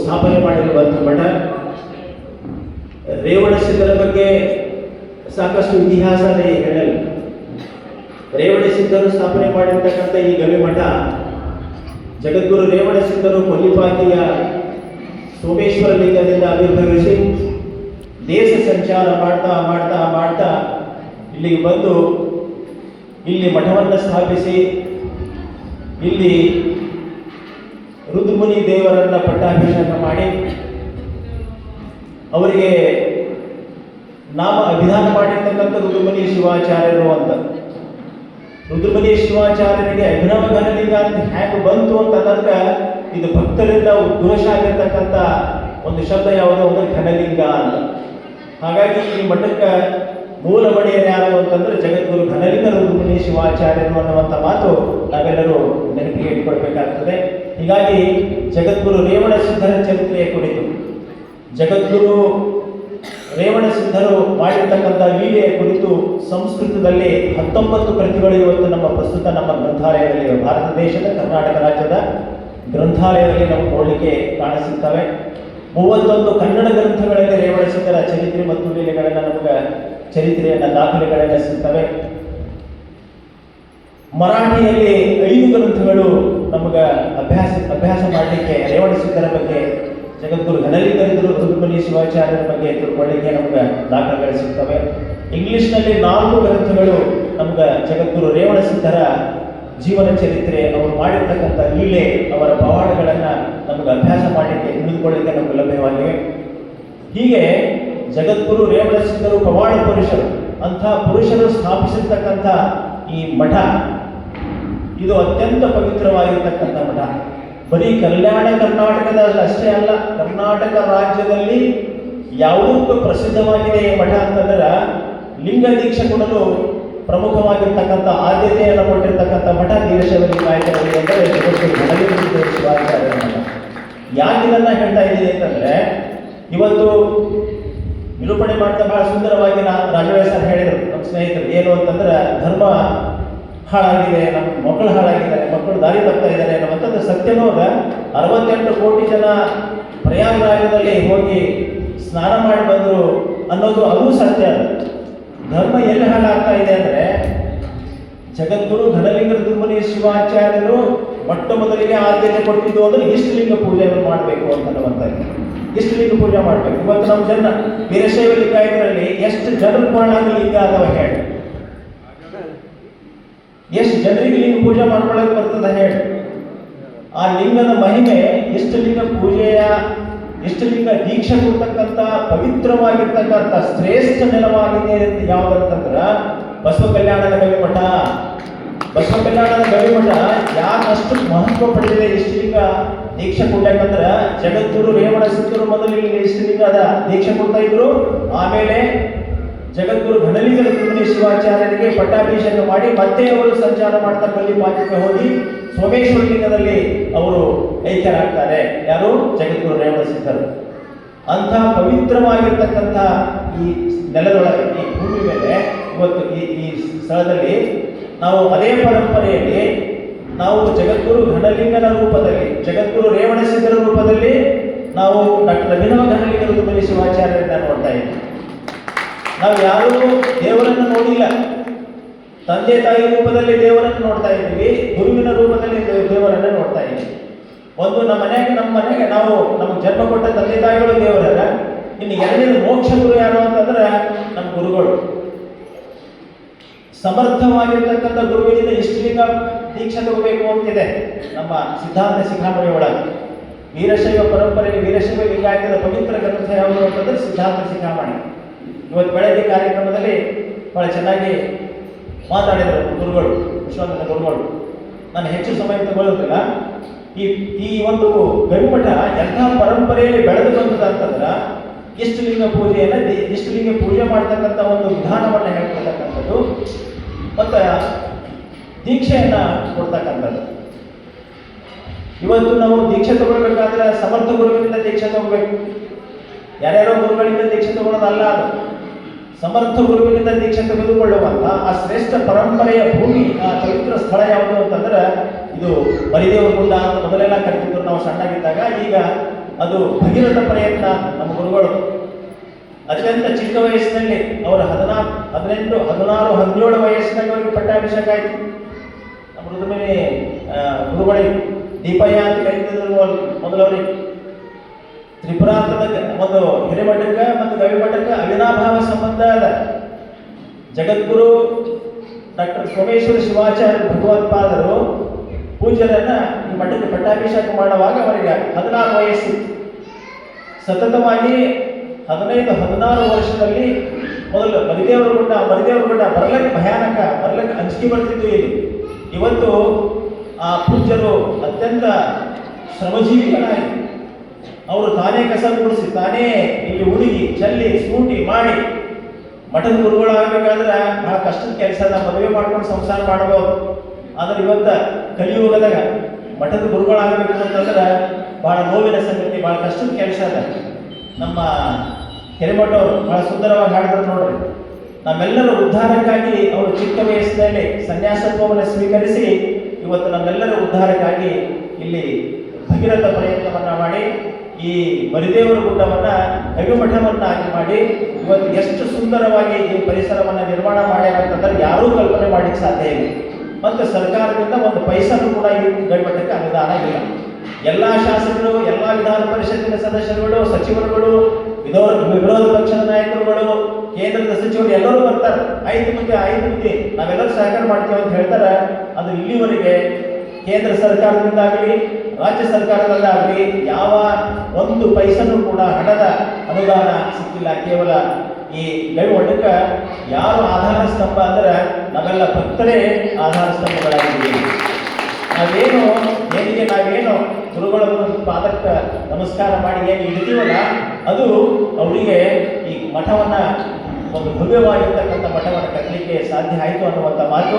ಸ್ಥಾಪನೆ ಮಾಡಿರುವಂಥ ಮಠ. ರೇವಣ ಸಿದ್ಧರ ಬಗ್ಗೆ ಸಾಕಷ್ಟು ಇತಿಹಾಸನೇ ಹೇಳಲು ರೇವಣ ಸಿದ್ಧರು ಸ್ಥಾಪನೆ ಮಾಡಿರ್ತಕ್ಕಂಥ ಈ ಗವಿ ಮಠ, ಜಗದ್ಗುರು ರೇವಣ ಸಿದ್ಧರು ಕೊಲ್ಲಿಪಾಕಿಯ ಸೋಮೇಶ್ವರ ಲಿಂಗದಿಂದ ಆವಿರ್ಭವಿಸಿ ದೇಶ ಸಂಚಾರ ಮಾಡ್ತಾ ಮಾಡ್ತಾ ಮಾಡ್ತಾ ಇಲ್ಲಿಗೆ ಬಂದು ಇಲ್ಲಿ ಮಠವನ್ನು ಸ್ಥಾಪಿಸಿ, ಇಲ್ಲಿ ರುದ್ರಮುನಿ ದೇವರನ್ನ ಪಟ್ಟಾಭಿಷೇಕ ಮಾಡಿ ಅವರಿಗೆ ನಾಮ ಅಭಿಧಾನ ಮಾಡಿರ್ತಕ್ಕಂಥ ರುದ್ರಮುನಿ ಶಿವಾಚಾರ್ಯರು ಅಂತ. ರುದ್ರಮುನಿ ಶಿವಾಚಾರ್ಯರಿಗೆ ಅಭಿನವ ಘನಲಿಂಗ ಅಂತ ಹ್ಯಾಂಗ ಬಂತು ಅಂತ ಅನ್ನೋದಕ್ಕೆ ಇದು ಭಕ್ತರಿಂದ ಉದ್ಘೋಷ ಆಗಿರ್ತಕ್ಕಂಥ ಒಂದು ಶಬ್ದ ಯಾವುದೋ ಒಂದು ಘನಲಿಂಗ ಅಂತ. ಹಾಗಾಗಿ ಈ ಮಠಕ್ಕೆ ಮೂಲ ಒಡೆಯರು ಯಾರು ಅಂತಂದ್ರೆ ಜಗದ್ಗುರು ಘನಲಿಂಗ ರುದ್ರಮುನಿ ಶಿವಾಚಾರ್ಯರು ಅನ್ನುವಂಥ ಮಾತು ನಾವೆಲ್ಲರೂ ನೆನಪಿಗೆ ಇಟ್ಕೊಳ್ಬೇಕಾಗ್ತದೆ. ಹೀಗಾಗಿ ಜಗದ್ಗುರು ರೇವಣ ಸಿದ್ಧರ ಚರಿತ್ರೆಯ ಕುರಿತು. ಜಗದ್ಗುರು ರೇವಣ ಸಿದ್ಧರು ಮಾಡಿರ್ತಕ್ಕಂಥ ಲೀಲೆಯ ಕುರಿತು ಸಂಸ್ಕೃತದಲ್ಲಿ ಹತ್ತೊಂಬತ್ತು ಕೃತಿಗಳು ಇವತ್ತು ನಮ್ಮ ಪ್ರಸ್ತುತ ನಮ್ಮ ಗ್ರಂಥಾಲಯದಲ್ಲಿ ಭಾರತ ದೇಶದ ಕರ್ನಾಟಕ ರಾಜ್ಯದ ಗ್ರಂಥಾಲಯದಲ್ಲಿ ನಾವು ನೋಡಲಿಕ್ಕೆ ಕಾಣಿಸುತ್ತವೆ. ಮೂವತ್ತೊಂದು ಕನ್ನಡ ಗ್ರಂಥಗಳಲ್ಲಿ ರೇವಣ ಸಿದ್ಧರ ಚರಿತ್ರೆ ಮತ್ತು ಲೀಲೆಗಳನ್ನು ನಮಗೆ ಚರಿತ್ರೆಯನ್ನ, ದಾಖಲೆಗಳೆಲ್ಲ ಸಿಗ್ತವೆ. ಮರಾಠಿಯಲ್ಲಿ ಐದು ಗ್ರಂಥಗಳು ನಮಗೆ ಅಭ್ಯಾಸ ಅಭ್ಯಾಸ ಮಾಡಲಿಕ್ಕೆ, ಅಳವಡಿಸಿದ್ದರ ಬಗ್ಗೆ ಜಗದ್ಗುರು ಘನಲಿಂಗರಿದ್ರು ರುದ್ರಮುನಿ ಶಿವಾಚಾರ್ಯರ ಬಗ್ಗೆ ತಿಳ್ಕೊಳ್ಳಿಕ್ಕೆ ನಮ್ಗೆ ದಾಖಲೆಗಳು ಸಿಗ್ತವೆ. ಇಂಗ್ಲಿಷ್ನಲ್ಲಿ ನಾಲ್ಕು ಗ್ರಂಥಗಳು ನಮ್ಗೆ ಜಗದ್ಗುರು ರೇವಣ ಸಿದ್ಧರ ಜೀವನ ಚರಿತ್ರೆ, ಅವರು ಮಾಡಿರ್ತಕ್ಕಂಥ ಲೀಲೆ, ಅವರ ಪವಾಡಗಳನ್ನ ನಮ್ಗೆ ಅಭ್ಯಾಸ ಮಾಡಲಿಕ್ಕೆ, ತಿಳಿದುಕೊಳ್ಳಿಕ್ಕೆ ನಮ್ಗೆ ಲಭ್ಯವಾಗಿವೆ ಹೀಗೆ ಜಗದ್ಗುರು ರೇವಣ ಸಿದ್ಧರು ಪವಾಡ ಪುರುಷರು, ಅಂಥ ಪುರುಷರು ಸ್ಥಾಪಿಸಿರ್ತಕ್ಕಂಥ ಈ ಮಠ ಇದು ಅತ್ಯಂತ ಪವಿತ್ರವಾಗಿರ್ತಕ್ಕಂಥ ಮಠ. ಬರೀ ಕಲ್ಯಾಣ ಕರ್ನಾಟಕದಲ್ಲಿ, ಅಷ್ಟೇ ಅಲ್ಲ, ಕರ್ನಾಟಕ ರಾಜ್ಯದಲ್ಲಿ ಯಾವುದಕ್ಕೂ ಪ್ರಸಿದ್ಧವಾಗಿದೆ ಈ ಮಠ ಅಂತಂದ್ರೆ ಲಿಂಗ ದೀಕ್ಷೆ ಕೊಡಲು ಪ್ರಮುಖವಾಗಿರ್ತಕ್ಕಂಥ ಆದ್ಯತೆಯನ್ನು ಕೊಟ್ಟಿರ್ತಕ್ಕಂಥ ಮಠ ವೀರಶೈವ ಲಿಂಗಾಯತರಲ್ಲಿ ಅಂದರೆ ಯಾಕೆ ಇದನ್ನ ಹೇಳ್ತಾ ಇದ್ದೀನಿ ಅಂತಂದ್ರೆ, ಇವತ್ತು ನಿರೂಪಣೆ ಮಾಡ್ತಾ ಬಹಳ ಸುಂದರವಾಗಿ ನಾ ರಾಜವೇ ಸರ್ ಹೇಳಿದರು, ನಮ್ಮ ಸ್ನೇಹಿತರು, ಏನು ಅಂತಂದ್ರೆ ಧರ್ಮ ಹಾಳಾಗಿದೆ, ನಮ್ಮ ಮಕ್ಕಳು ಹಾಳಾಗಿದ್ದಾರೆ, ಮಕ್ಕಳು ದಾರಿ ತಪ್ತಾ ಇದ್ದಾರೆ ಅನ್ನುವಂಥದ್ದು ಸತ್ಯನೂ ಅದ ಅರವತ್ತೆಂಟು ಕೋಟಿ ಜನ ಪ್ರಯಾಗರಾಜದಲ್ಲಿ ಹೋಗಿ ಸ್ನಾನ ಮಾಡಿ ಬಂದರು ಅನ್ನೋದು ಅದು ಸತ್ಯ ಧರ್ಮ ಎಲ್ಲಿ ಹಾಳಾಗ್ತಾ ಇದೆ ಅಂದರೆ ಜಗದ್ಗುರು ಘನಲಿಂಗ ದುರ್ಮನಿ ಶಿವಾಚಾರ್ಯರು ಮೊಟ್ಟ ಮೊದಲಿಗೆ ಆದ್ಯತೆ ಕೊಟ್ಟಿದ್ದು ಇಷ್ಟು ಇಷ್ಟಲಿಂಗ ಪೂಜೆಯನ್ನು ಮಾಡಬೇಕು ಅಂತ ಅನ್ನುವಂಥದ್ದು. ಇಷ್ಟಲಿಂಗ ಪೂಜೆ ಮಾಡಬೇಕು. ಇವತ್ತು ನಮ್ಮ ಜನ ವೀರಶೈವ ಲಿಂಗಾಯತರಲ್ಲಿ ಎಷ್ಟು ಜನರು ಕಾಣಾಗ ಲಿಂಗ ಹೇಳಿ. ಎಷ್ಟು ಜನರಿಗೆ ಲಿಂಗ ಪೂಜೆ ಮಾಡ್ಕೊಳ್ಳೋಕೆ ಬರ್ತದೆ ಹೇಳಿ. ಆ ಲಿಂಗದ ಮಹಿಮೆ ಎಷ್ಟು ಇಷ್ಟಲಿಂಗ ಪೂಜೆಯ ಇಷ್ಟಲಿಂಗ ದೀಕ್ಷೆ ಕೊಡ್ತಕ್ಕಂಥ ಪವಿತ್ರವಾಗಿರ್ತಕ್ಕಂಥ ಶ್ರೇಷ್ಠ ನೆಲವಾಗಿದೆ ಅಂತ ಯಾವುದಂತಂದ್ರ ಬಸವ ಕಲ್ಯಾಣದ ಗವಿಮಠ. ಬಸವ ಕಲ್ಯಾಣದ ಗವಿಮಠ ಯಾಕಷ್ಟು ಮಹತ್ವ ಪಡೆದಿದೆ ಇಷ್ಟಲಿಂಗ ದೀಕ್ಷೆ ಕೊಡ್ಬೇಕಂದ್ರ ಜಗದ್ಗುರು ರೇವಣ ಸಿದ್ಧರು ಮೊದಲು ಲಿಂಗ ಇಷ್ಟಲಿಂಗದ ದೀಕ್ಷೆ ಕೊಡ್ತಾ ಇದ್ರು? ಆಮೇಲೆ ಜಗದ್ಗುರು ಘನಲಿಂಗ ರುಕ್ಮಿಣಿ ಶಿವಾಚಾರ್ಯರಿಗೆ ಪಟ್ಟಾಭಿಷೇಕ ಮಾಡಿ ಮತ್ತೆ ಅವರು ಸಂಚಾರ ಮಾಡ್ತಾ ಬಲ್ಲಿ ಪಾತ್ರಕ್ಕೆ ಹೋಗಿ ಸೋಮೇಶ್ವರ ಲಿಂಗದಲ್ಲಿ ಅವರು ಐಕ್ಯರಾಗ್ತಾರೆ. ಯಾರು? ಜಗದ್ಗುರು ರೇವಣಸಿದ್ಧರು ಅಂಥ ಪವಿತ್ರವಾಗಿರ್ತಕ್ಕಂಥ ಈ ನೆಲದೊಳಗೆ, ಈ ಭೂಮಿ ಮೇಲೆ ಇವತ್ತು ಈ ಈ ಸ್ಥಳದಲ್ಲಿ ನಾವು ಅದೇ ಪರಂಪರೆಯಲ್ಲಿ ನಾವು ಜಗದ್ಗುರು ಘನಲಿಂಗನ ರೂಪದಲ್ಲಿ, ಜಗದ್ಗುರು ರೇವಣಸಿದ್ಧರ ರೂಪದಲ್ಲಿ ನಾವು ಡಾಕ್ಟರ್ ಅಭಿನವ ಘನಲಿಂಗ ರುಕ್ಮಿಣಿ ಶಿವಾಚಾರ್ಯರನ್ನ ನೋಡ್ತಾ ಇದ್ದೀವಿ ನಾವು ಯಾರೂ ದೇವರನ್ನು ನೋಡಿಲ್ಲ. ತಂದೆ ತಾಯಿ ರೂಪದಲ್ಲಿ ದೇವರನ್ನು ನೋಡ್ತಾ ಇದ್ದೀವಿ, ಗುರುವಿನ ರೂಪದಲ್ಲಿ ದೇವರನ್ನು ನೋಡ್ತಾ ಇದ್ದೀವಿ. ಒಂದು ನಮ್ಮ ಮನೆಗೆ ನಮ್ಮ ಮನೆಗೆ ನಾವು ನಮ್ಗೆ ಜನ್ಮ ಕೊಟ್ಟ ತಂದೆ ತಾಯಿಗಳು ದೇವರಲ್ಲ. ಇನ್ನು ಎರಡನೇ ಮೋಕ್ಷ ಗುರು ಯಾರು ಅಂತಂದ್ರೆ ನಮ್ಮ ಗುರುಗಳು. ಸಮರ್ಥವಾಗಿರ್ತಕ್ಕಂಥ ಗುರುವಿನಿಂದ ಇಷ್ಟಲಿಂಗ ದೀಕ್ಷೆ ತಗೋಬೇಕು ಅಂತಿದೆ ನಮ್ಮ ಸಿದ್ಧಾಂತ ಶಿಖಾಮಣಿ ಒಳಗೆ. ವೀರಶೈವ ಪರಂಪರೆಗೆ ವೀರಶೈವ ಲಿಂಗಾಯತದ ಪವಿತ್ರ ಗ್ರಂಥ ಯಾವುದು ಅಂತಂದ್ರೆ ಸಿದ್ಧಾಂತ ಶಿಖಾಮಣಿ ಇವತ್ತು ಬೆಳಗ್ಗೆ ಕಾರ್ಯಕ್ರಮದಲ್ಲಿ ಬಹಳ ಚೆನ್ನಾಗಿ ಮಾತಾಡಿದರು ಗುರುಗಳು ವಿಶ್ವನಾಥ ಗುರುಗಳು. ನಾನು ಹೆಚ್ಚು ಸಮಯ ತಗೊಳ್ಳೋದಿಲ್ಲ. ಈ ಈ ಒಂದು ಗವಿಮಠ ಎಂಥ ಪರಂಪರೆಯಲ್ಲಿ ಬೆಳೆದು ಬಂದದ ಅಂತಂದ್ರೆ ಇಷ್ಟಲಿಂಗ ಪೂಜೆಯನ್ನ ಇಷ್ಟು ಲಿಂಗ ಪೂಜೆ ಮಾಡ್ತಕ್ಕಂಥ ಒಂದು ವಿಧಾನವನ್ನು ಹೇಳ್ಕೊಳ್ತಕ್ಕಂಥದ್ದು ಮತ್ತು ದೀಕ್ಷೆಯನ್ನು ಕೊಡ್ತಕ್ಕಂಥದ್ದು. ಇವತ್ತು ನಾವು ದೀಕ್ಷೆ ತಗೊಳ್ಬೇಕಾದ್ರೆ ಸಮರ್ಥ ಗುರುಗಳಿಂದ ದೀಕ್ಷೆ ತಗೋಬೇಕು ಯಾರ್ಯಾರೋ ಗುರುಗಳಿಂದ ದೀಕ್ಷೆ ತಗೊಳ್ಳೋದಲ್ಲ ಅದು. ಸಮರ್ಥ ಗುರುವಿನಿಂದ ದೀಕ್ಷೆ ತೆಗೆದುಕೊಳ್ಳುವಂತ ಆ ಶ್ರೇಷ್ಠ ಪರಂಪರೆಯ ಭೂಮಿ, ಆ ಪವಿತ್ರ ಸ್ಥಳ ಯಾವುದು ಅಂತಂದ್ರೆ ಇದು ಬಲಿದೇವ ಗುಂಡ ಅಂತ ಮೊದಲೆಲ್ಲ ಕರಿತಿದ್ರು. ನಾವು ಸಣ್ಣಾಗಿದ್ದಾಗ ಈಗ ಅದು ಭಗೀರಥ ಪ್ರಯತ್ನ ನಮ್ಮ ಗುರುಗಳು. ಅತ್ಯಂತ ಚಿಕ್ಕ ವಯಸ್ಸಿನಲ್ಲಿ ಅವರ ಹದಿನಾಲ್ಕು ಹದಿನೆಂಟು, ಹದಿನಾರು, ಹದಿನೇಳು ವಯಸ್ಸಿನಲ್ಲಿ ಅವರಿಗೆ ಪಟ್ಟಾಭಿಷೇಕ ಆಯಿತು. ನಮ್ಮ ಋತುಮನೆ ಗುರುಗಳಿಗೆ ದೀಪಯ್ಯ ಅಂತ ಕರೀತಿದ್ರು ಮೊದಲವರಿಗೆ. ತ್ರಿಪುರಾಂತದ ಒಂದು ಹಿರೇಮಠಕ್ಕೆ ಮತ್ತು ಗವಿಮಠಕ್ಕೆ ಅವಿನಾಭಾವ ಸಂಬಂಧ ಅದ. ಜಗದ್ಗುರು ಡಾಕ್ಟರ್ ಸೋಮೇಶ್ವರ ಶಿವಾಚಾರ್ಯ ಭಗವತ್ಪಾದರು ಪೂಜ್ಯರನ್ನ ಈ ಮಠಕ್ಕೆ ಪಟ್ಟಾಭಿಷೇಕ ಮಾಡುವಾಗ ಅವರಿಗೆ ಹದಿನಾರು ವಯಸ್ಸಿತ್ತು ಸತತವಾಗಿ ಹದಿನೈದು, ಹದಿನಾರು ವರ್ಷದಲ್ಲಿ ಮೊದಲು ಮರಿದೇವರ ಗುಡ್ಡ ಮರಿದೇವರ ಗುಡ್ಡ ಬರ್ಲಕ್ಕೆ ಭಯಾನಕ, ಬರ್ಲಕ್ಕೆ ಅಂಜಿಕೆ ಬರ್ತಿದ್ದು ಇವತ್ತು ಆ ಪೂಜ್ಯರು ಅತ್ಯಂತ ಶ್ರಮಜೀವಿಗಳಾಗಿ ಅವರು ತಾನೇ ಕಸ ಗುಡಿಸಿ, ತಾನೇ ಇಲ್ಲಿ ಹುಡುಗಿ ಚಲ್ಲಿ, ಸೂಟಿ ಮಾಡಿ ಮಠದ ಗುರುಗಳಾಗಬೇಕಾದ್ರೆ ಬಹಳ ಕಷ್ಟದ ಕೆಲಸ ಮದುವೆ ಮಾಡ್ಕೊಂಡು ಸಂಸಾರ ಮಾಡಬಹುದು. ಆದ್ರೆ ಇವತ್ತ ಕಲಿಯುಗದಾಗ ಮಠದ ಗುರುಗಳಾಗಬೇಕು ಅಂತಂದ್ರೆ ಬಹಳ ನೋವಿನ ಸಂಗತಿ, ಬಹಳ ಕಷ್ಟದ ಕೆಲಸ ಅದ. ನಮ್ಮ ಹಿರೇಮಠವರು ಬಹಳ ಸುಂದರವಾಗಿ ಹಾಡಿದ್ರು ನೋಡ್ರಿ. ನಮ್ಮೆಲ್ಲರ ಉದ್ಧಾರಕ್ಕಾಗಿ ಅವರು ಚಿಕ್ಕ ವಯಸ್ಸಿನಲ್ಲಿ ಸನ್ಯಾಸತ್ವವನ್ನು ಸ್ವೀಕರಿಸಿ ಇವತ್ತು ನಮ್ಮೆಲ್ಲರ ಉದ್ಧಾರಕ್ಕಾಗಿ ಇಲ್ಲಿ ಭಗೀರಥ ಪ್ರಯತ್ನವನ್ನು ಮಾಡಿ, ಈ ಮರಿದೇವರ ಗುಡ್ಡವನ್ನ ಕವಿಮಠವನ್ನಾಗಿ ಮಾಡಿ, ಇವತ್ತು ಎಷ್ಟು ಸುಂದರವಾಗಿ ಈ ಪರಿಸರವನ್ನು ನಿರ್ಮಾಣ ಮಾಡ್ಯಾರಂತಂದ್ರೆ ಯಾರೂ ಕಲ್ಪನೆ ಮಾಡ್ಲಿಕ್ಕೆ ಸಾಧ್ಯ ಇಲ್ಲ. ಮತ್ತು ಸರ್ಕಾರದಿಂದ ಒಂದು ಪೈಸನ್ನು ಕೂಡ ಈ ಗಡಿಮಠಕ್ಕೆ ಅನುದಾನ ಇಲ್ಲ. ಎಲ್ಲ ಶಾಸಕರು, ಎಲ್ಲ ವಿಧಾನ ಪರಿಷತ್ತಿನ ಸದಸ್ಯರುಗಳು, ಸಚಿವರುಗಳು ವಿರೋಧ ವಿರೋಧ ಪಕ್ಷದ ನಾಯಕರುಗಳು, ಕೇಂದ್ರದ ಸಚಿವರು ಎಲ್ಲರೂ ಬರ್ತಾರೆ. ಐದು ಮಂದಿ ಐದು ಮಂದಿ, ನಾವೆಲ್ಲರೂ ಸಹಕಾರ ಮಾಡ್ತೀವಿ ಅಂತ ಹೇಳ್ತಾರೆ. ಅದು ಇಲ್ಲಿವರೆಗೆ ಕೇಂದ್ರ ಸರ್ಕಾರದಿಂದಾಗಲಿ ರಾಜ್ಯ ಸರ್ಕಾರದಲ್ಲಾಗಲಿ ಯಾವ ಒಂದು ಪೈಸನೂ ಕೂಡ ಹಣದ ಅನುದಾನ ಸಿಕ್ಕಿಲ್ಲ. ಕೇವಲ ಈ ಒಡಕ ಯಾರು ಆಧಾರ ಸ್ತಂಭ ಅಂದ್ರೆ ನಾವೆಲ್ಲ ಭಕ್ತರೇ ಆಧಾರ ಸ್ತಂಭಗಳಾಗಿದ್ದೀವಿ. ನಾವೇನು ಏನಿಗೆ ನಾವೇನು ಗುರುಗಳ ಪಾದಕ್ಕೆ ನಮಸ್ಕಾರ ಮಾಡಿ ಏನು ಇಡ್ತೀವಲ್ಲ ಅದು ಅವರಿಗೆ ಈ ಮಠವನ್ನ ಒಂದು ಭವ್ಯವಾಗಿರ್ತಕ್ಕಂಥ ಮಠವನ್ನು ಕಟ್ಟಲಿಕ್ಕೆ ಸಾಧ್ಯ ಆಯಿತು ಅನ್ನುವಂಥ ಮಾತು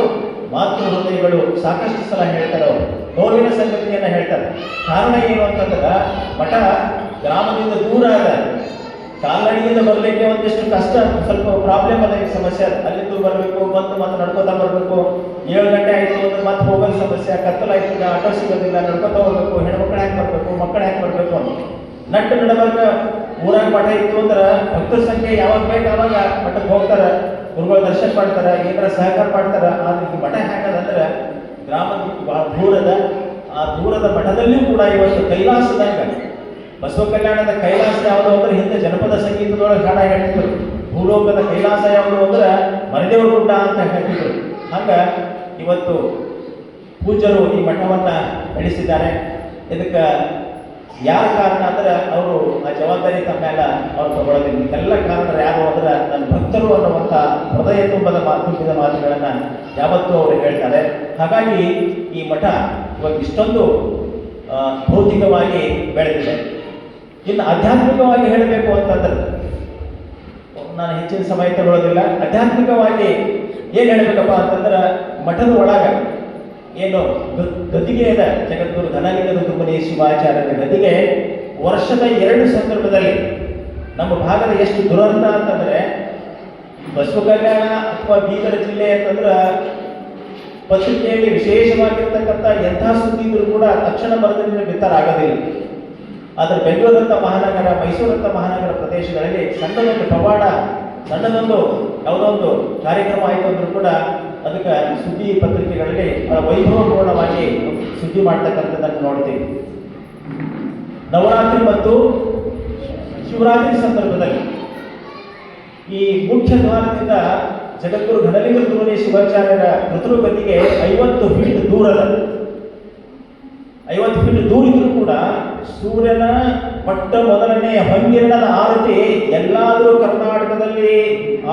ಮಾತೃ ಹೃದಯಗಳು ಸಾಕಷ್ಟು ಸಲ ಹೇಳ್ತಾರೆ ಅವರು ಸಂಗತಿಯನ್ನ ಹೇಳ್ತಾರೆ. ಕಾರಣ ಏನು ಅಂತಂದ್ರೆ ಮಠ ಗ್ರಾಮದಿಂದ ದೂರ ಅದ ಕಾಲ್ನಡಿಯಿಂದ ಬರಲಿಕ್ಕೆ ಒಂದಿಷ್ಟು ಕಷ್ಟ, ಸ್ವಲ್ಪ ಪ್ರಾಬ್ಲಮ್ ಅದ ಈ ಸಮಸ್ಯೆ. ಅಲ್ಲಿಂದ ಬರಬೇಕು, ಬಂದು ಮತ್ತೆ ನಡ್ಕೋತಾ ಬರಬೇಕು. ಏಳು ಗಂಟೆ ಆಯಿತು ಅಂದ್ರೆ ಮತ್ತೆ ಹೋಗೋದು ಸಮಸ್ಯೆ. ಕತ್ತಲಾಯ್ತದ ಆಟೋ ಸಿಗೋದಿಲ್ಲ, ನಡ್ಕೋತಾ ಹೋಗ್ಬೇಕು, ಹೆಣ್ಮಕ್ಳು ಹ್ಯಾಕ್ ಬರಬೇಕು ಮಕ್ಕಳು ಹ್ಯಾಕ್ ಬರಬೇಕು ಅಂತ. ನಟ್ಟು ನಡಬರ್ಕ ಊರಾಗ ಮಠ ಇತ್ತು ಅಂದ್ರೆ ಭಕ್ತರ ಸಂಖ್ಯೆ ಯಾವಾಗ ಬೇಕು ಅವಾಗ ಮಠಕ್ಕೆ ಹೋಗ್ತಾರ, ಗುರುಗಳ ದರ್ಶನ ಮಾಡ್ತಾರ, ಏನಾರ ಸಹಕಾರ ಮಾಡ್ತಾರ. ಆದ್ರೆ ಈ ಮಠ ಹ್ಯಾಂಗದಂದ್ರೆ ಗ್ರಾಮದ ಬಹಳ ದೂರದ, ಆ ದೂರದ ಮಠದಲ್ಲಿಯೂ ಕೂಡ ಇವತ್ತು ಕೈಲಾಸದಾಗ. ಬಸವ ಕಲ್ಯಾಣದ ಕೈಲಾಸ ಯಾವುದು ಅಂದ್ರೆ ಹಿಂದೆ ಜನಪದ ಸಂಗೀತದೊಳಗೆ ಹಾಡ ಹೇಳ್ತಿದ್ರು. ಭೂಲೋಕದ ಕೈಲಾಸ ಯಾವುದು ಅಂದ್ರೆ ಮರದೇವರ ಗುಡ್ಡ ಅಂತ ಹೇಳ್ತಿದ್ರು. ಹಂಗ ಇವತ್ತು ಪೂಜರು ಈ ಮಠವನ್ನ ನಡೆಸಿದ್ದಾರೆ. ಇದಕ್ಕೆ ಯಾರ ಕಾರಣ ಅಂದ್ರೆ ಅವರು ಆ ಜವಾಬ್ದಾರಿ ತಮ್ಮ ಮೇಲೆ ಅವ್ರು ತಗೊಳ್ಳೋದಿಲ್ಲ. ಇದೆಲ್ಲ ಕಾರಣ ಯಾರು ಅಂದ್ರೆ ನನ್ನ ಭಕ್ತರು ಅನ್ನುವಂಥ ಹೃದಯ ತುಂಬದ ಮಾತುಕಿದ ಮಾತುಗಳನ್ನ ಯಾವತ್ತೂ ಅವರು ಹೇಳ್ತಾರೆ. ಹಾಗಾಗಿ ಈ ಮಠ ಇವತ್ತು ಇಷ್ಟೊಂದು ಭೌತಿಕವಾಗಿ ಬೆಳೆದಿದೆ. ಇನ್ನು ಆಧ್ಯಾತ್ಮಿಕವಾಗಿ ಹೇಳಬೇಕು ಅಂತಂದ್ರೆ, ನಾನು ಹೆಚ್ಚಿನ ಸಮಯ ತಗೊಳ್ಳೋದಿಲ್ಲ. ಆಧ್ಯಾತ್ಮಿಕವಾಗಿ ಏನು ಹೇಳಬೇಕಪ್ಪ ಅಂತಂದ್ರೆ ಮಠದ ಒಳಗ ಏನು ಗದಿಗೆ ಇದೆ. ಜಗದ್ಗುರು ಧನಲಿಂಗ ರುದ್ರಮುನಿ ಶಿವಾಚಾರ್ಯರ ಗದಿಗೆ ವರ್ಷದ ಎರಡು ಸಂದರ್ಭದಲ್ಲಿ ನಮ್ಮ ಭಾಗದ ಎಷ್ಟು ದುರಂತ ಅಂತಂದ್ರೆ ಬಸವ ಕಲ್ಯಾಣ ಅಥವಾ ಬೀದರ್ ಜಿಲ್ಲೆ ಅಂತಂದ್ರೆ ಪತ್ರಿಕೆಯಲ್ಲಿ ವಿಶೇಷವಾಗಿರ್ತಕ್ಕಂಥ ಎಂಥ ಸುದ್ದಿ ಇದ್ರೂ ಕೂಡ ತಕ್ಷಣ ಬರೆದ್ರೆ ಬಿತ್ತರಾಗೋದಿಲ್ಲ ಆದರೆ ಬೆಂಗಳೂರಂಥ ಮಹಾನಗರ ಮೈಸೂರಂಥ ಮಹಾನಗರ ಪ್ರದೇಶಗಳಲ್ಲಿ ಸಣ್ಣದೊಂದು ಪವಾಡ, ಸಣ್ಣದೊಂದು ಯಾವುದೋ ಒಂದು ಕಾರ್ಯಕ್ರಮ ಆಯಿತು ಅಂದ್ರೂ ಕೂಡ ಅದಕ್ಕೆ ಸುದ್ದಿ ಪತ್ರಿಕೆಗಳಲ್ಲಿ ವೈಭವಪೂರ್ಣವಾಗಿ ಸುದ್ದಿ ಮಾಡ್ತಕ್ಕಂಥದ್ದನ್ನು ನೋಡ್ತೀವಿ. ನವರಾತ್ರಿ ಮತ್ತು ಶಿವರಾತ್ರಿ ಸಂದರ್ಭದಲ್ಲಿ ಈ ಮುಖ್ಯ ದ್ವಾರದಿಂದ ಜಗದ್ಗುರು ಘನಲಿಂಗ ಗುರುನಿ ಶಿವಾಚಾರ್ಯರ ಮೃತೃಪತಿಗೆ ಐವತ್ತು ಫೀಟ್ ದೂರದ, ಐವತ್ತು ಫೀಟ್ ದೂರ ಇದ್ರೂ ಕೂಡ ಸೂರ್ಯನ ಮೊಟ್ಟ ಮೊದಲನೇ ಹೊಂಗಿರಣದ ಆರತಿ, ಎಲ್ಲಾದರೂ ಕರ್ನಾಟಕದಲ್ಲಿ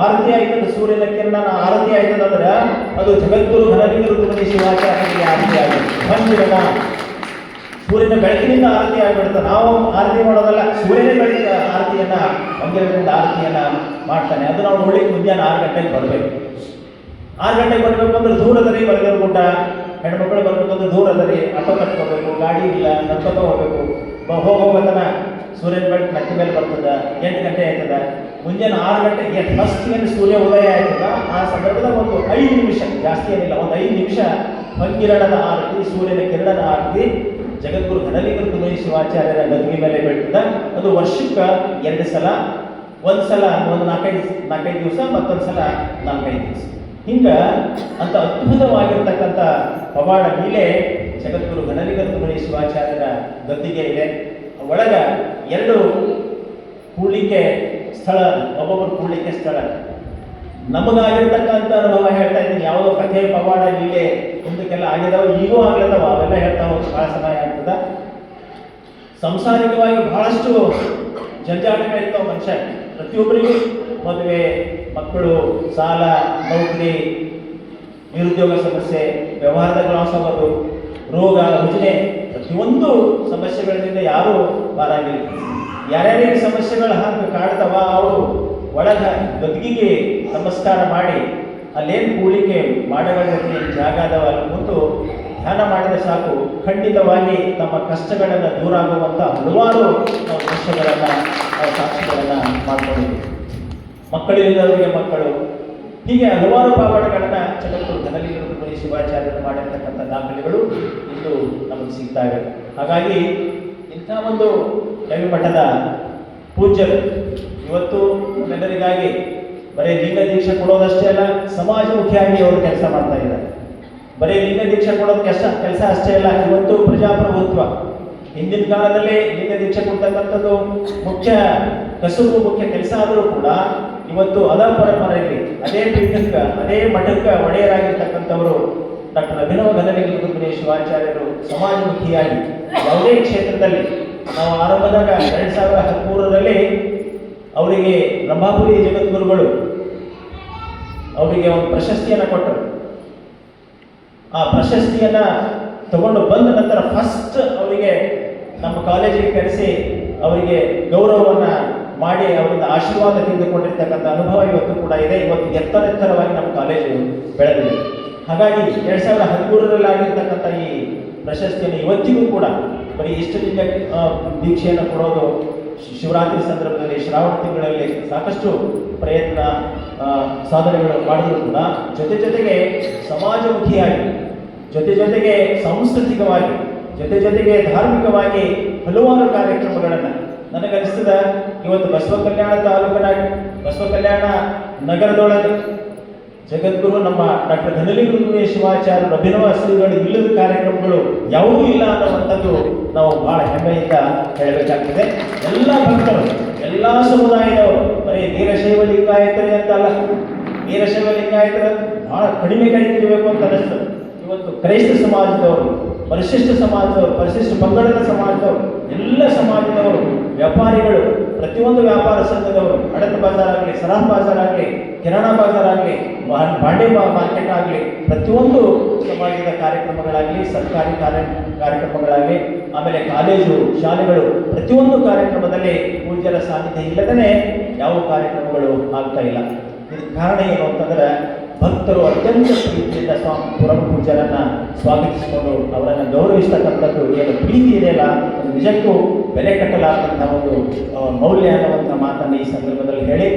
ಆರತಿ ಆಯ್ತದ ಸೂರ್ಯನ ಕಿರಣನ ಆರತಿ ಆಯ್ತದಂದ್ರ ಅದು ಜಗದ್ಗುರು ಘನಲಿಂಗ ಋತುಮತಿ ಶಿವಾಚಾರ್ಯರಿಗೆ ಆರತಿ ಆಗಿದೆ ಹಂಗಿರಣ ಸೂರ್ಯನ ಬೆಳಕಿನಿಂದ ಆರತಿ ಆಗಿಬಿಡುತ್ತೆ. ನಾವು ಆರತಿ ಮಾಡೋದಲ್ಲ, ಸೂರ್ಯನ ಬೆಳಕಿನ ಆರತಿಯನ್ನ ಹಂಗಿರಣದಿಂದ ಆರತಿಯನ್ನ ಮಾಡ್ತಾನೆ. ಅದು ನಾವು ನೋಡ್ಲಿಕ್ಕೆ ಮುಂಜಾನೆ ಆರು ಗಂಟೆಗೆ ಬರಬೇಕು. ಆರು ಗಂಟೆಗೆ ಬರಬೇಕು ಅಂದ್ರೆ ದೂರದಲ್ಲಿ ಬರಗಲ್ ಗುಡ್ಡ. ಹೆಣ್ಮಕ್ಳು ಬರ್ಬೇಕಂದ್ರೆ ದೂರದಲ್ಲಿ ಆಟೋ ಕಟ್ಕೋಬೇಕು, ಗಾಡಿ ಇಲ್ಲ ನಡ್ಕೊತ ಹೋಗ್ಬೇಕು. ಬ- ಹೋಗ್ ಹೋಗ್ಬೇಕನ ಸೂರ್ಯನ ಬೆಳಕು ಕಟ್ಟಿ ಮೇಲೆ ಬರ್ತದ, ಎಂಟು ಗಂಟೆ ಆಯ್ತದ. ಮುಂಜಾನೆ ಆರು ಗಂಟೆಗೆ ಫಸ್ಟ್ ಏನು ಸೂರ್ಯ ಉದಯ ಆಯ್ತದ. ಆ ಸಂದರ್ಭದಾಗ ಒಂದು ಐದು ನಿಮಿಷ, ಜಾಸ್ತಿ ಏನಿಲ್ಲ, ಒಂದು ಐದು ನಿಮಿಷ ಹೊಂಗಿರಣದ ಆರತಿ, ಸೂರ್ಯನ ಕಿರಣದ ಆರತಿ, ಜಗದ್ಗುರು ಘನಲಿಂಗ ತುಮಿ ಶಿವಾಚಾರ್ಯರ ಗದ್ಗಿ ಮೇಲೆ ಬೀಳ್ತದ. ಅದು ವರ್ಷಕ್ಕೆ ಎರಡು ಸಲ, ಒಂದು ಸಲ ಒಂದು ನಾಲ್ಕೈದು ನಾಲ್ಕೈದು ದಿವಸ, ಮತ್ತೊಂದು ಸಲ ನಾಲ್ಕೈದು ದಿವಸ. ಹಿಂಗ ಅಂತ ಅದ್ಭುತವಾಗಿರ್ತಕ್ಕಂಥ ಪವಾಡ ಲೀಲೆ ಜಗದ್ಗುರು ಘನಲಿಂಗ ತುಮಿ ಶಿವಾಚಾರ್ಯರ ಗದ್ದಿಗೆ ಇದೆ. ಒಳಗ ಎರಡು ಕೂಡ್ಲಿಕ್ಕೆ ಸ್ಥಳ ಒಬ್ಬೊಬ್ಬರು ಕೂಡ್ಲಿಕ್ಕೆ ಸ್ಥಳ. ನಮಗಾಗಿರ್ತಕ್ಕಂಥ ಅನುಭವ ಹೇಳ್ತಾ ಇದ್ದೀನಿ. ಯಾವುದೋ ಕಥೆ, ಪವಾಡ, ಲೀಲೆ ಮುಂದಕ್ಕೆಲ್ಲ ಆಗಿದಾವ, ಈಗೂ ಆಗ್ಲತ್ತವ. ಅವೆಲ್ಲ ಹೇಳ್ತಾ ಹೋಗಿ ಬಹಳ ಸಮಯ ಆಗ್ತದ. ಸಂಸಾರಿಕವಾಗಿ ಬಹಳಷ್ಟು ಜಂಜಾಟಗಳಿರ್ತಾವ ಮನುಷ್ಯ. ಪ್ರತಿಯೊಬ್ಬರಿಗೂ ಮದುವೆ, ಮಕ್ಕಳು, ಸಾಲ, ನೌಕರಿ, ನಿರುದ್ಯೋಗ ಸಮಸ್ಯೆ ವ್ಯವಹಾರದ ಲಾಸ್ ಆಗೋದು. ರೋಗ ರುಜಿನೆ ಪ್ರತಿಯೊಂದು ಸಮಸ್ಯೆಗಳಿಂದ ಯಾರೂ ಪಾರಾಗಿಲ್ಲ ಯಾರ್ಯಾರಿಗೆ ಸಮಸ್ಯೆಗಳು ಹಾಕಿ ಕಾಡ್ತವ ಅವರು ಒಳಗ ಬದುಕಿಗೆ ನಮಸ್ಕಾರ ಮಾಡಿ, ಅಲ್ಲೇನು ಕೂಲಿಕೆ ಮಾಡಬೇಕು ಜಾಗ ಅದಾವ ಕುಂತು ಧ್ಯಾನ ಮಾಡಿದ ಸಾಕು. ಖಂಡಿತವಾಗಿ ತಮ್ಮ ಕಷ್ಟಗಳನ್ನು ದೂರ ಆಗುವಂಥ ಹಲವಾರು ನಾವು ಕಷ್ಟಗಳನ್ನು, ನಾವು ಸಾಕ್ಷಿಗಳನ್ನು ಮಾಡ್ಕೊಂಡಿದ್ದೀವಿ. ಮಕ್ಕಳಿಲ್ಲದವರಿಗೆ ಮಕ್ಕಳು, ಹೀಗೆ ಹಲವಾರು ಪಾವಡಗಳನ್ನ ಜಗತ್ತು ಧನಲಿಂಗರು ಶಿವಾಚಾರ್ಯರು ಮಾಡಿರ್ತಕ್ಕಂಥ ದಾಖಲೆಗಳು ಇಂದು ನಮಗೆ ಸಿಗ್ತಾ ಇವೆ ಹಾಗಾಗಿ ಇಂಥ ಒಂದು ಕವಿಮಠದ ಪೂಜ್ಯರು ಇವತ್ತು ಜನರಿಗಾಗಿ ಬರೀ ಲಿಂಗ ದೀಕ್ಷೆ ಕೊಡೋದಷ್ಟೇ ಅಲ್ಲ ಸಮಾಜಮುಖಿಯಾಗಿ ಅವರು ಕೆಲಸ ಮಾಡ್ತಾ ಇದ್ದಾರೆ. ಬರೀ ಲಿಂಗ ದೀಕ್ಷೆ ಕೊಡೋದು ಕೆಲಸ ಕೆಲಸ ಅಷ್ಟೇ ಅಲ್ಲ, ಇವತ್ತು ಪ್ರಜಾಪ್ರಭುತ್ವ. ಹಿಂದಿನ ಕಾಲದಲ್ಲಿ ಲಿಂಗ ದೀಕ್ಷೆ ಕೊಡ್ತಕ್ಕಂಥದ್ದು ಮುಖ್ಯ ಕಸುಬು ಮುಖ್ಯ ಕೆಲಸ ಆದರೂ ಕೂಡ ಇವತ್ತು ಅದ ಪರಂಪರೆಯಲ್ಲಿ ಅದೇ ಪೀಠಕ್ಕೆ ಅದೇ ಮಠಕ್ಕೆ ಒಡೆಯರಾಗಿರ್ತಕ್ಕಂಥವರು ಡಾಕ್ಟರ್ ಅಭಿನವ ಗದಲಿಂಗ ಶಿವಾಚಾರ್ಯರು ಸಮಾಜಮುಖಿಯಾಗಿ ಯಾವುದೇ ಕ್ಷೇತ್ರದಲ್ಲಿ ನಾವು ಆರಂಭದಾಗ ಎರಡ್ ಸಾವಿರದ ಹದಿಮೂರರಲ್ಲಿ ಅವರಿಗೆ ರಂಭಾಪುರಿ ಜಗದ್ಗುರುಗಳು ಅವರಿಗೆ ಒಂದು ಪ್ರಶಸ್ತಿಯನ್ನು ಕೊಟ್ಟರು. ಆ ಪ್ರಶಸ್ತಿಯನ್ನ ತಗೊಂಡು ಬಂದ ನಂತರ ಫಸ್ಟ್ ಅವರಿಗೆ ನಮ್ಮ ಕಾಲೇಜಿಗೆ ಕರೆಸಿ ಅವರಿಗೆ ಗೌರವವನ್ನ ಮಾಡಿ ಅವರಿಂದ ಆಶೀರ್ವಾದ ತೆಗೆದುಕೊಂಡಿರ್ತಕ್ಕಂಥ ಅನುಭವ ಇವತ್ತು ಕೂಡ ಇದೆ. ಇವತ್ತು ಎತ್ತರ ಎತ್ತರವಾಗಿ ನಮ್ಮ ಕಾಲೇಜು ಬೆಳೆದಿದೆ. ಹಾಗಾಗಿ ಎರಡು ಸಾವಿರದ ಹದಿಮೂರರಲ್ಲಿ ಆಗಿರ್ತಕ್ಕಂಥ ಈ ಪ್ರಶಸ್ತಿಯನ್ನು ಇವತ್ತಿಗೂ ಕೂಡ ಬರೀ ಇಷ್ಟು ದಿನ ದೀಕ್ಷೆಯನ್ನು ಕೊಡೋದು ಶಿವರಾತ್ರಿ ಸಂದರ್ಭದಲ್ಲಿ, ಶ್ರಾವಣ ತಿಂಗಳಲ್ಲಿ ಸಾಕಷ್ಟು ಪ್ರಯತ್ನ ಸಾಧನೆಗಳು ಮಾಡಿದ್ರು ಕೂಡ. ಜೊತೆ ಜೊತೆಗೆ ಸಮಾಜಮುಖಿಯಾಗಿ, ಜೊತೆ ಜೊತೆಗೆ ಸಾಂಸ್ಕೃತಿಕವಾಗಿ, ಜೊತೆ ಜೊತೆಗೆ ಧಾರ್ಮಿಕವಾಗಿ ಹಲವಾರು ಕಾರ್ಯಕ್ರಮಗಳನ್ನು ನನಗನಿಸ್ತದ ಇವತ್ತು ಬಸವ ಕಲ್ಯಾಣ ತಾಲೂಕಿನ ಬಸವ ಕಲ್ಯಾಣ ನಗರದೊಳಗೆ ಜಗದ್ಗುರು, ನಮ್ಮ ಡಾಕ್ಟರ್ ಧನಲಿಂಗ ಶಿವಾಚಾರ್ಯರು, ಅಭಿನವ ಇಲ್ಲದ ಕಾರ್ಯಕ್ರಮಗಳು ಯಾವುದೂ ಇಲ್ಲ ಅನ್ನುವಂಥದ್ದು ನಾವು ಬಹಳ ಹೆಮ್ಮೆಯಿಂದ ಹೇಳಬೇಕಾಗ್ತದೆ. ಎಲ್ಲ ಭಕ್ತರು, ಎಲ್ಲ ಸಮುದಾಯದವರು, ಬರೀ ವೀರಶೈವ ಲಿಂಗಾಯತರೇ ಅಂತಲ್ಲ ವೀರಶೈವ ಲಿಂಗಾಯತರ ಬಹಳ ಕಡಿಮೆ ಕಡಿಮೆ ಇರಬೇಕು ಅಂತ ಅನಿಸ್ತದೆ ಇವತ್ತು ಕ್ರೈಸ್ತ ಸಮಾಜದವರು ಪರಿಶಿಷ್ಟ ಸಮಾಜದವರು, ಪರಿಶಿಷ್ಟ ಪಂಗಡದ ಸಮಾಜದವರು, ಎಲ್ಲ ಸಮಾಜದವರು, ವ್ಯಾಪಾರಿಗಳು, ಪ್ರತಿಯೊಂದು ವ್ಯಾಪಾರ ಸಂಘದವರು, ಅಡಕ ಬಾಜಾರ್ ಆಗಲಿ ಸರಾಫ್ ಬಾಜಾರ್ ಆಗಲಿ, ಕಿರಾಣ ಬಾಜಾರ್ ಆಗಲಿ ಬಾಂಡೆ ಮಾರ್ಕೆಟ್ ಆಗಲಿ, ಪ್ರತಿಯೊಂದು ಸಮಾಜದ ಕಾರ್ಯಕ್ರಮಗಳಾಗಲಿ, ಸರ್ಕಾರಿ ಕಾರ್ಯ, ಕಾರ್ಯಕ್ರಮಗಳಾಗಲಿ, ಆಮೇಲೆ ಕಾಲೇಜು, ಶಾಲೆಗಳು, ಪ್ರತಿಯೊಂದು ಕಾರ್ಯಕ್ರಮದಲ್ಲಿ ಪೂಜ್ಯರ ಸಾಧ್ಯತೆ ಇಲ್ಲದೇ ಯಾವ ಕಾರ್ಯಕ್ರಮಗಳು ಆಗ್ತಾ ಇಲ್ಲ. ಇದಕ್ಕೆ ಕಾರಣ ಏನು ಅಂತಂದ್ರೆ ಭಕ್ತರು ಅತ್ಯಂತ ಪ್ರೀತಿಯಿಂದ ಸ್ವಾಮಿ ಪುರಮ ಪೂಜರನ್ನ ಸ್ವಾಗತಿಸಿಕೊಂಡು ಅವರನ್ನು ಗೌರವಿಸ್ತಕ್ಕಂಥದ್ದು ಏನು ಪ್ರೀತಿ ಇದೆಯಲ್ಲ ನಿಜಕ್ಕೂ ಬೆಲೆ ಕಟ್ಟಲಾದಂಥ ಒಂದು ಮೌಲ್ಯ ಅನ್ನುವಂಥ ಮಾತನ್ನು ಈ ಸಂದರ್ಭದಲ್ಲಿ ಹೇಳಿ.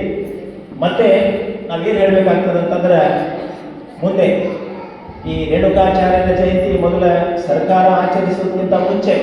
ಮತ್ತೆ ನಾವೇನು ಹೇಳಬೇಕಾಗ್ತದೆ ಅಂತಂದ್ರೆ, ಮುಂದೆ ಈ ರೇಣುಕಾಚಾರ್ಯರ ಜಯಂತಿ ಮೊದಲ ಸರ್ಕಾರ ಆಚರಿಸುವುದಕ್ಕಿಂತ ಮುಂಚೆ